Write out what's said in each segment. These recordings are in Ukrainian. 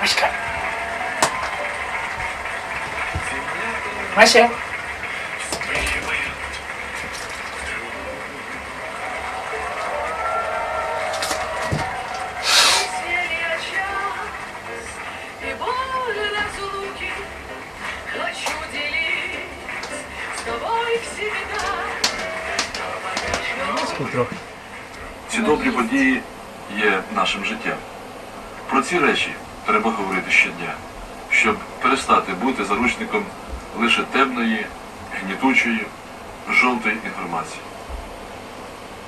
Машка. Маша. Трохи. Ці добрі події є нашим життям. Про ці речі треба говорити щодня, щоб перестати бути заручником лише темної, гнітучої, жовтої інформації.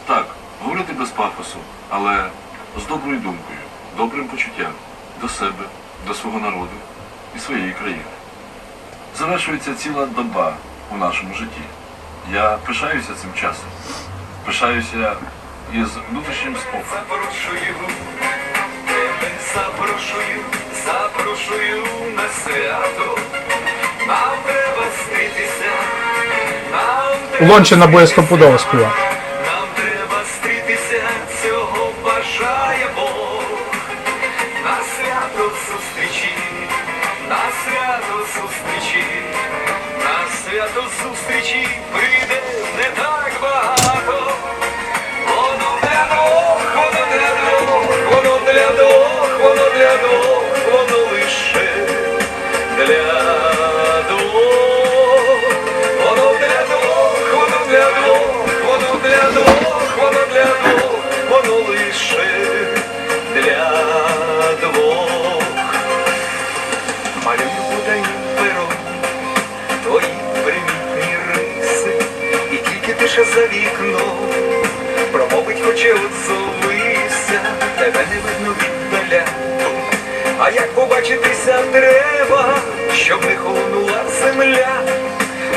Так, говорити без пафосу, але з доброю думкою, добрим почуттям до себе, до свого народу і своєї країни. Завершується ціла доба у нашому житті. Я пишаюся цим часом, пишаюся із внутрішнім спокоєм. Запрошую, тебе запрошую, запрошую на свято. Нам треба зустрітися, нам треба Лончина буде стопудово співати. Нам треба зустрітися, цього бажає Бог. На свято зустрічі, на свято зустрічі, на свято зустрічі Малюю подаю пером твої примітні риси, і тільки тиша за вікном. Промовить хоче отзовися, тебе не видно віддаля. А як побачитися треба, щоб не холонула земля,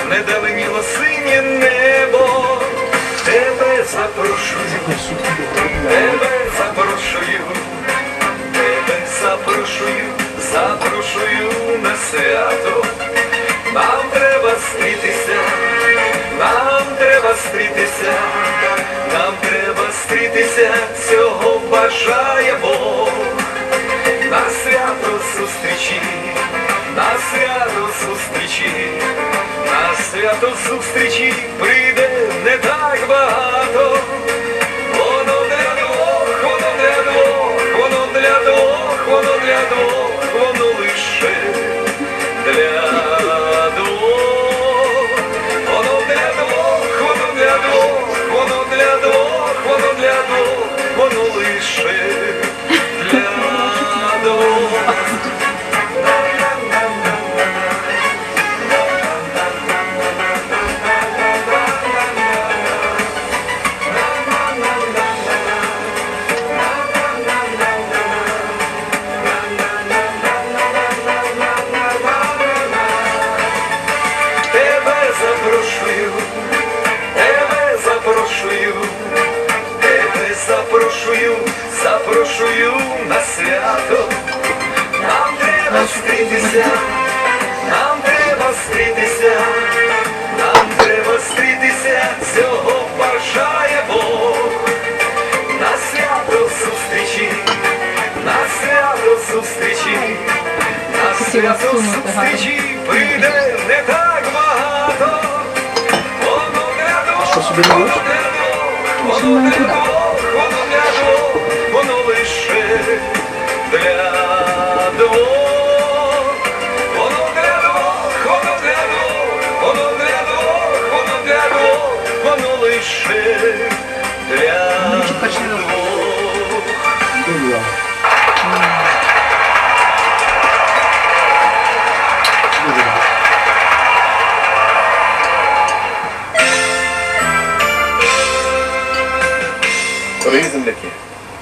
не даленіло синє небо, тебе запрошую, тебе запрошую, тебе запрошую, запрошую свято. Нам треба зустрітися, нам треба зустрітися, нам треба зустрітися, цього бажає Бог. На свято зустрічі, на свято зустрічі, на свято зустрічі прийде не так багато. Воно для двох, воно для свято. Нам треба зустрітися, нам треба зустрітися, нам треба зустрітися, цього бажає Бог. На свято зустрічі, на свято зустрічі, на свято зустрічі прийде не так багато. Воно Що собі не воно для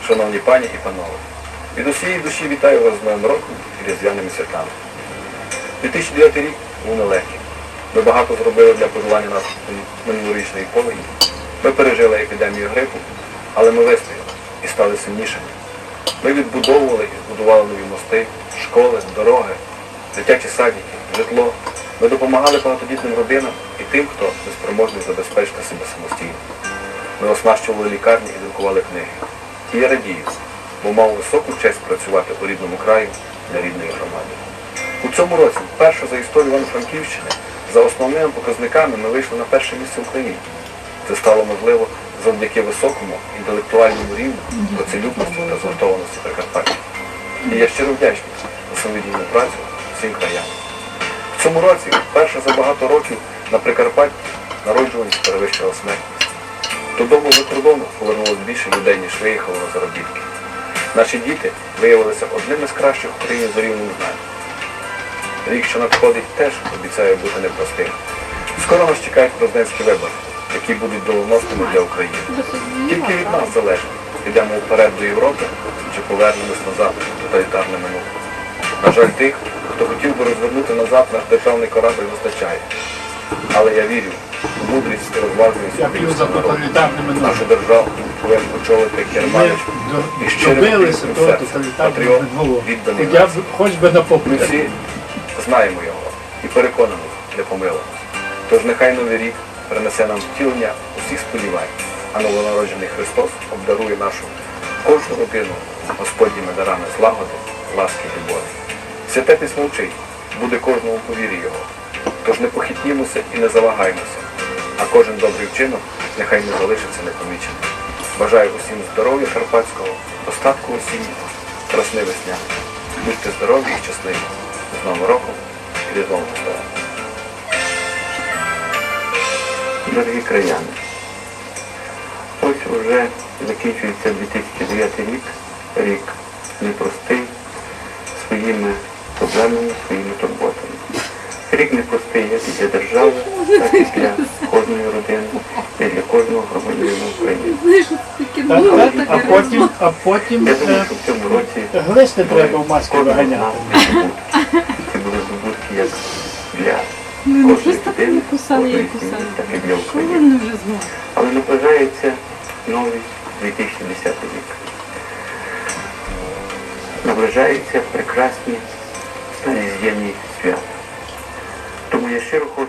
шановні пані і панове, від усієї душі вітаю вас з Новим роком і різдвяними святами. 2009 рік був нелегким. Ми багато зробили для подолання нас минулорічної повені. Ми пережили епідемію грипу, але ми вистояли і стали сильнішими. Ми відбудовували і збудували нові мости, школи, дороги, дитячі садики, житло. Ми допомагали багатодітним родинам і тим, хто неспроможний забезпечити себе самостійно. Ми оснащували лікарні і друкували книги. І я радію, бо мав високу честь працювати у рідному краю для рідної громади. У цьому році, вперше за історію Івано-Франківщини, за основними показниками ми вийшли на перше місце в Україні. Це стало можливо завдяки високому інтелектуальному рівню, працелюбності та згуртованості Прикарпаття. І я щиро вдячний за самовіддільну працю всім краянам. В цьому році, вперше за багато років на Прикарпатті народжуваність перевищила смертність. Додому за кордону повернулося більше людей, ніж виїхало на заробітки. Наші діти виявилися одними з кращих в за рівнем знань. Рік, що надходить, теж обіцяє бути непростим. Скоро нас чекають президентські вибори, які будуть доленосними для України. Тільки від нас залежить, підемо вперед до Європи чи повернемось назад в тоталітарне минуле. На жаль, тих, хто хотів би розвернути назад наш державний корабль, вистачає. Але я вірю мудрість і розважливість Я. Нашу державу повинен очолити Керманич і тоталітарного Патріот, відданий нації. хоч би на Ми попит. всі знаємо його і переконані, не помилимось. Тож нехай новий рік принесе нам втілення усіх сподівань, а новонароджений Христос обдарує нашу кожну родину Господніми дарами злагоди, ласки і любові. Святе письмо вчить, буде кожному по вірі його. Тож не похитнімося і не завагаймося, а кожен добрий вчинок нехай не залишиться непоміченим. Бажаю усім здоров'я карпатського, достатку осіннього, красни весняного. Будьте здорові і щасливі. З Новим роком і Різдвом Христовим. Дорогі краяни, ось вже закінчується 2009 рік, рік непростий своїми проблемами, своїми турботами. Рік непростий для держави, так і для кожної родини, і для кожного громадянина України. Так, а потім, а потім Я думаю, е, що в цьому році глисти треба в кожного виганяти. Це були здобутки як для Ну, не кожної просто так людини, не кусали, кожної сім'ї, кусали. так і для України. вже? Але наближається новий 2010 рік. Наближаються прекрасні щиро хочу